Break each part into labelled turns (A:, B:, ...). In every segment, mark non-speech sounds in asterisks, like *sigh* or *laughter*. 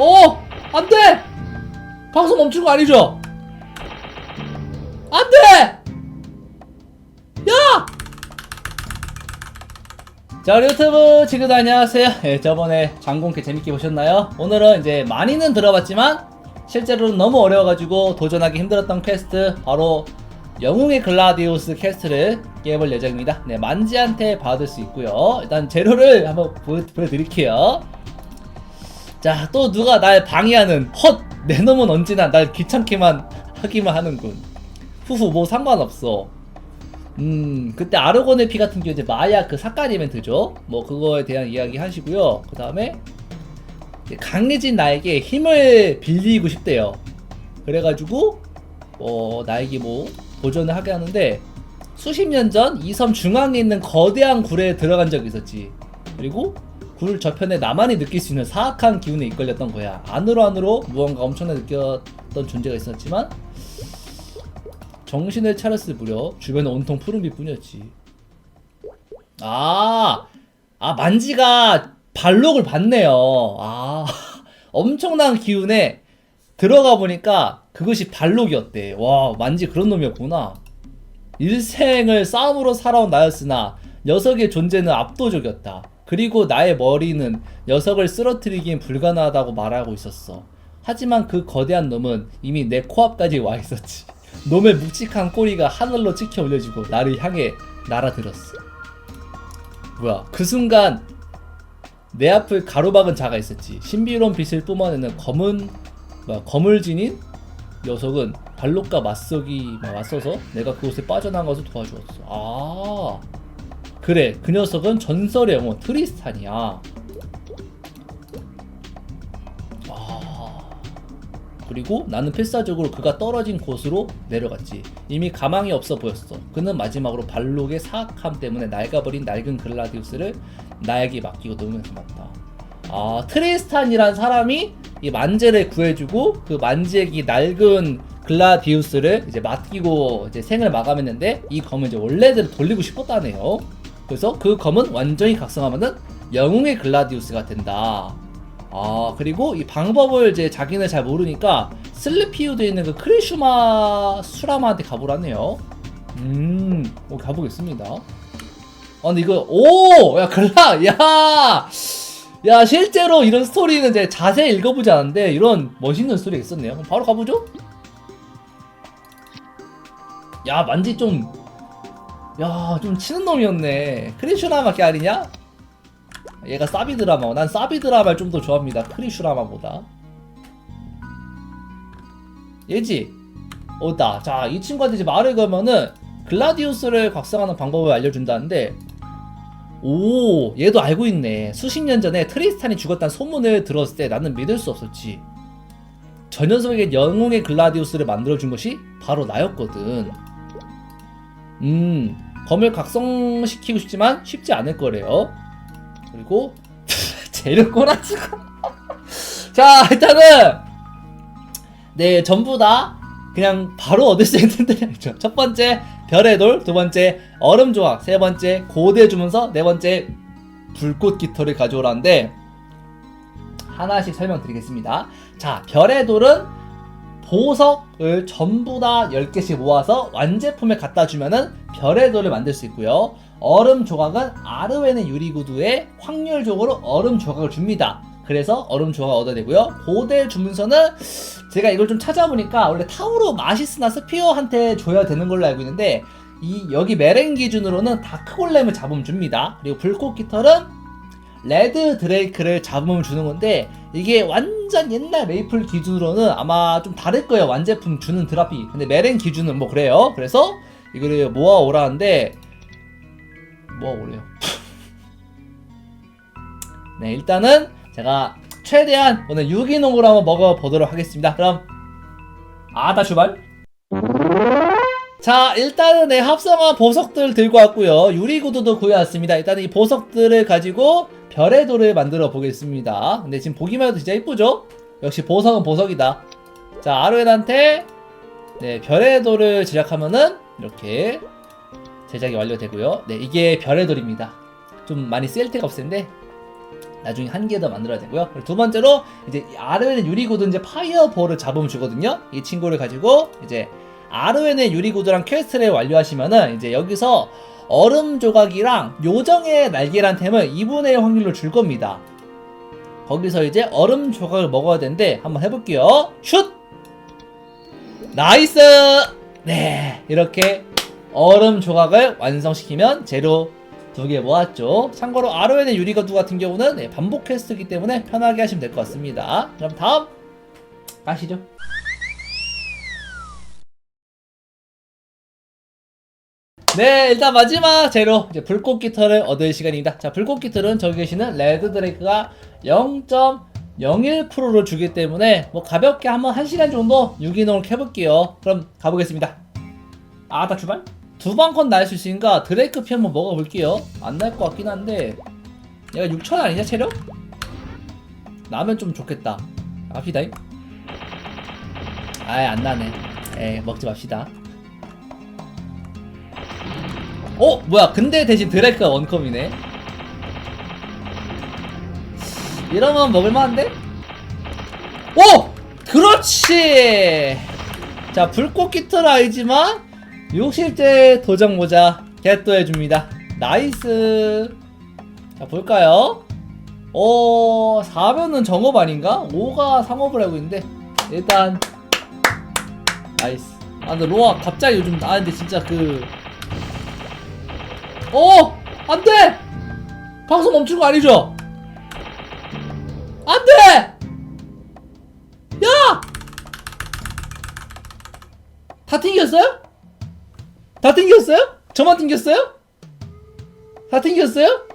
A: 어! 안 돼! 방송 멈춘 거 아니죠? 안 돼! 야! 자, 우리 유튜브 친구들 안녕하세요. 예, 저번에 장공캐 재밌게 보셨나요? 오늘은 이제 많이는 들어봤지만 실제로는 너무 어려워가지고 도전하기 힘들었던 퀘스트 바로 영웅의 글라디우스 퀘스트를 깨볼 예정입니다. 네, 만지한테 받을 수 있고요. 일단 재료를 한번 보여, 보여드릴게요. 자, 또 누가 날 방해하는 헛! 내 놈은 언제나 날 귀찮게만 하기만 하는군. 후후, 뭐 상관없어. 음, 그때 아르곤의 피 같은 경우 이제 마약 그 삭간 이벤트죠. 뭐 그거에 대한 이야기 하시고요. 그 다음에 강해진 나에게 힘을 빌리고 싶대요. 그래가지고 어 나에게 뭐 도전을 하게 하는데 수십 년 전 이 섬 중앙에 있는 거대한 굴에 들어간 적이 있었지. 그리고 굴 저편에 나만이 느낄 수 있는 사악한 기운에 이끌렸던 거야. 안으로 안으로 무언가 엄청나게 느꼈던 존재가 있었지만 정신을 차렸을 무렵 주변은 온통 푸른빛 뿐이었지. 아, 아 만지가 발록을 봤네요. 아, *laughs* 엄청난 기운에 들어가 보니까 그것이 발록이었대. 와, 만지 그런 놈이었구나. 일생을 싸움으로 살아온 나였으나 녀석의 존재는 압도적이었다. 그리고 나의 머리는 녀석을 쓰러뜨리기엔 불가능하다고 말하고 있었어. 하지만 그 거대한 놈은 이미 내 코앞까지 와 있었지. 놈의 묵직한 꼬리가 하늘로 찍혀 올려지고 나를 향해 날아들었어. 뭐야? 그 순간 내 앞을 가로막은 자가 있었지. 신비로운 빛을 뿜어내는 검은 뭐야, 지닌 녀석은 발록과 맞서기 막 맞서서 내가 그곳에 빠져나간 것을 도와주었어. 아 그래 그 녀석은 전설의 영혼 트리스탄이야. 아 그리고 나는 필사적으로 그가 떨어진 곳으로 내려갔지. 이미 가망이 없어 보였어. 그는 마지막으로 발록의 사악함 때문에 낡아버린 낡은 글라디우스를 나에게 맡기고 노면을 감았다. 아 트리스탄이란 사람이 이 만제를 구해주고 그 만지에게 낡은 글라디우스를 이제 맡기고 이제 생을 마감했는데 이 검을 이제 원래대로 돌리고 싶었다네요. 그래서 그 검은 완전히 각성하면은 영웅의 글라디우스가 된다. 아 그리고 이 방법을 이제 자기는 잘 모르니까 슬리피우드에 있는 그 크리슈마 수라마한테 가보라네요. 음, 오, 가보겠습니다. 아 근데 이거 오야 글라 야. 야 실제로 이런 스토리는 이제 자세히 읽어보지 않았는데 이런 멋있는 스토리가 있었네요 그럼 바로 가보죠 야 만지 좀 야 좀 치는 놈이었네 크리슈라마께 아니냐? 얘가 사비 드라마 난 사비 드라마를 좀 더 좋아합니다 크리슈라마보다 얘지? 어다 자 이 친구한테 이제 말을 걸면은 글라디우스를 각성하는 방법을 알려준다는데 오, 얘도 알고 있네. 수십 년 전에 트리스탄이 죽었다는 소문을 들었을 때 나는 믿을 수 없었지. 저 녀석에게 영웅의 글라디우스를 만들어준 것이 바로 나였거든. 음, 검을 각성시키고 싶지만 쉽지 않을 거래요. 그리고, *laughs* 재료 꼬라지가. *laughs* 자, 일단은, 네, 전부 다 그냥 바로 얻을 수 있는 템들이죠. *laughs* 첫 번째, 별의 돌, 두 번째 얼음 조각, 세 번째 고대 주문서, 네 번째 불꽃 깃털을 가져오라는데 하나씩 설명드리겠습니다. 자, 별의 돌은 보석을 전부 다 10개씩 모아서 완제품에 갖다 주면은 별의 돌을 만들 수 있고요. 얼음 조각은 아르웬의 유리구두에 확률적으로 얼음 조각을 줍니다. 그래서 얼음 조각 얻어내고요. 고대 주문서는 제가 이걸 좀 찾아보니까 원래 타우로 마시스나 스피어한테 줘야 되는 걸로 알고 있는데 이 여기 메렌 기준으로는 다크골렘을 잡으면 줍니다. 그리고 불꽃 깃털은 레드 드레이크를 잡으면 주는 건데 이게 완전 옛날 메이플 기준으로는 아마 좀 다를 거예요. 완제품 주는 드랍이. 근데 메렌 기준은 뭐 그래요. 그래서 이거를 모아오라는데 모아오래요. *laughs* 네 일단은 제가 최대한 오늘 유기농으로 한번 먹어보도록 하겠습니다. 그럼 아다 출발. 자 일단은 내 합성한 보석들 들고 왔고요. 유리구두도 구해왔습니다. 일단은 이 보석들을 가지고 별의 돌을 만들어 보겠습니다. 근데 지금 보기만 해도 진짜 이쁘죠? 역시 보석은 보석이다. 자 아르엔한테 네 별의 돌을 제작하면은 이렇게 제작이 완료되고요. 네 이게 별의 돌입니다. 좀 많이 쓸 데가 없을 텐데 나중에 한 개 더 만들어야 되고요. 두 번째로 이제 아르웬의 유리구두 이제 파이어볼을 잡으면 주거든요. 이 친구를 가지고 이제 아르웬의 유리구두랑 퀘스트를 완료하시면은 이제 여기서 얼음 조각이랑 요정의 날개란 템을 2분의 1 확률로 줄 겁니다. 거기서 이제 얼음 조각을 먹어야 되는데 한번 해볼게요. 슛! 나이스! 네, 이렇게 얼음 조각을 완성시키면 재료 두 개 모았죠. 참고로 아르웬의 유리거두 같은 경우는 네, 반복 퀘스트이기 때문에 편하게 하시면 될 것 같습니다. 그럼 다음 가시죠. 네, 일단 마지막 재료 이제 불꽃 깃털을 얻을 시간입니다. 자, 불꽃 깃털은 저기 계시는 레드 드레이크가 0.01%를 주기 때문에 뭐 가볍게 한번 한 시간 정도 유기농을 해볼게요. 그럼 가보겠습니다. 아, 다 출발? 두 방컨 날수 있으니까 드레이크 피 한번 먹어볼게요. 안 날 것 같긴 한데 얘가 6천 아니냐 체력? 나면 좀 좋겠다. 갑시다잉. 아예 안 나네. 에 먹지 맙시다. 어 뭐야 근데 대신 드래크가 원컴이네 이러면 먹을만한데? 오! 그렇지! 자 불꽃 깃털 알지만 60대 도적 모자 개또해줍니다 나이스 자 볼까요? 어 4면은 정업 아닌가? 5가 상업을 하고 있는데 일단 나이스 아 근데 로아 갑자기 요즘 아 근데 진짜 그 어! 안 돼! 방송 멈춘 거 아니죠? 안 돼! 야! 다 튕겼어요? 다 튕겼어요? 저만 튕겼어요? 다 튕겼어요?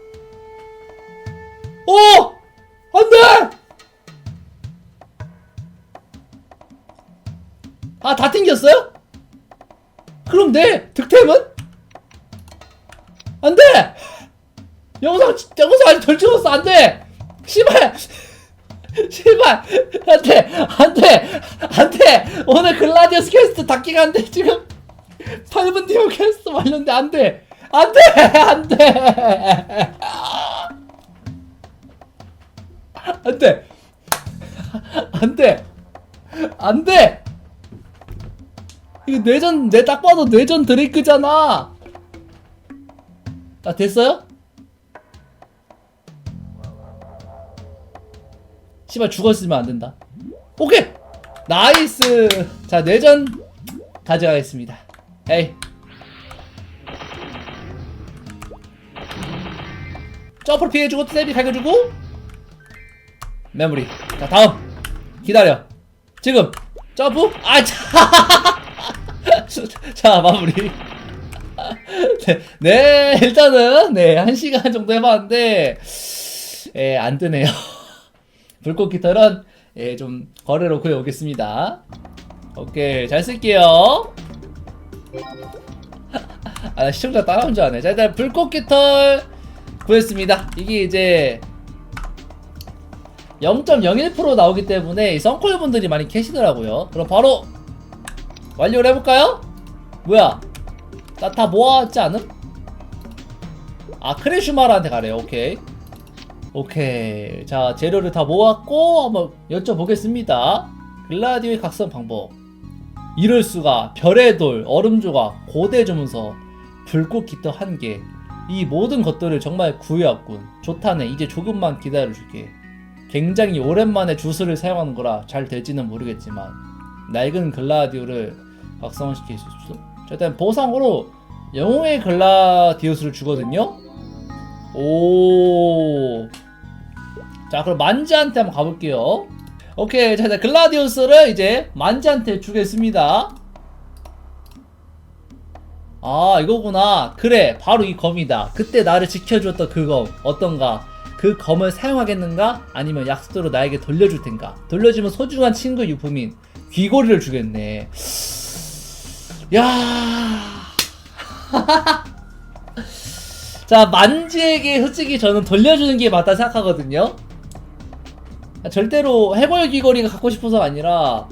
A: 어! 안 돼! 아, 다 튕겼어요? 그럼 내 득템은? 안 돼! 영상, 영상 아직 덜 찍었어, 안 돼! 씨발! 씨발! 안 돼! 안 돼! 안 돼! 오늘 글라디오스 퀘스트 닫기 간데 지금 8분 뒤에 퀘스트 완료인데 안 돼! 안 돼! 안 돼! 안 돼! 안 돼! 안 돼! 이거 내전, 내 딱 봐도 내전 드레이크잖아! 아 됐어요? 씨발 죽었으면 안 된다. 오케이 나이스. 자 내전 가져가겠습니다. 에이. 점프를 피해주고 트랩이 갈겨주고 메모리. 자 다음 기다려. 지금 점프. 아 자. *laughs* 자 마무리. 네, 네, 일단은 네, 한 시간 정도 해봤는데 예, 안 뜨네요. *laughs* 불꽃 깃털은 예, 좀 거래로 구해오겠습니다. 오케이, 잘 쓸게요. *laughs* 아, 나 시청자 따라온 줄 아네. 자, 일단 불꽃 깃털 구했습니다. 이게 이제 0.01% 나오기 때문에 이 썬콜 분들이 많이 계시더라고요. 그럼 바로 완료를 해볼까요? 뭐야? 나 다 모았지 않음? 아 크레슈마라한테 가래요 오케이. 오케이. 자 재료를 다 모았고 한번 여쭤보겠습니다. 글라디오의 각성 방법. 이럴 수가 별의 돌 얼음 조각 고대 주문서 불꽃 깃털 한개. 이 모든 것들을 정말 구해왔군. 좋다네. 이제 조금만 기다려줄게. 굉장히 오랜만에 주술을 사용하는 거라 잘 될지는 모르겠지만 낡은 글라디오를 각성시킬 수 있어? 자, 일단 보상으로 영웅의 글라디우스를 주거든요. 오. 자, 그럼 만지한테 한번 가볼게요. 오케이, 자, 일단 글라디우스를 이제 만지한테 주겠습니다. 아, 이거구나. 그래, 바로 이 검이다. 그때 나를 지켜주었던 그 검. 어떤가? 그 검을 사용하겠는가? 아니면 약속대로 나에게 돌려줄 텐가? 돌려주면 소중한 친구 유품인 귀고리를 주겠네. 야. 자 만지에게 솔직히 저는 돌려주는 게 맞다 생각하거든요 절대로 해골 귀걸이가 갖고 싶어서가 아니라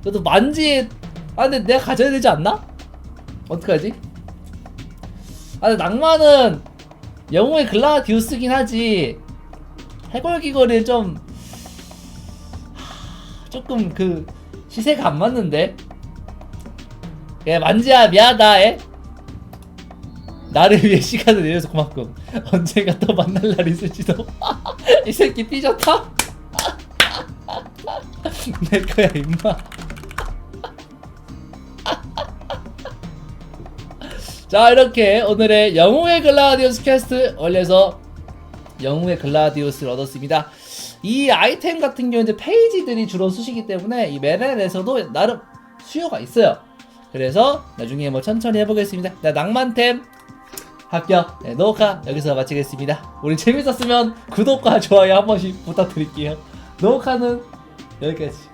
A: 그래도 만지 아 근데 내가 가져야 되지 않나? 어떡하지? 아 근데 낭만은 영웅의 글라디우스긴 하지 해골기거리는 좀 하, 조금 그 시세가 안 맞는데 예 만지야 미안하다 에. 나를 위해 시간을 내려서 고맙고 *laughs* 언젠가 또 만날 날 있을지도. *laughs* 이 새끼 삐졌다. *laughs* 내 거야 임마. 자 이렇게 오늘의 영웅의 글라디우스 캐스트 올려서 영웅의 글라디우스를 얻었습니다. 이 아이템 같은 경우 이제 페이지들이 주로 수시기 때문에 이 메렌에서도 나름 수요가 있어요 그래서 나중에 뭐 천천히 해보겠습니다. 나 낭만템 합격. 네, 녹화 여기서 마치겠습니다. 우리 재밌었으면 구독과 좋아요 한 번씩 부탁드릴게요. 녹화는 여기까지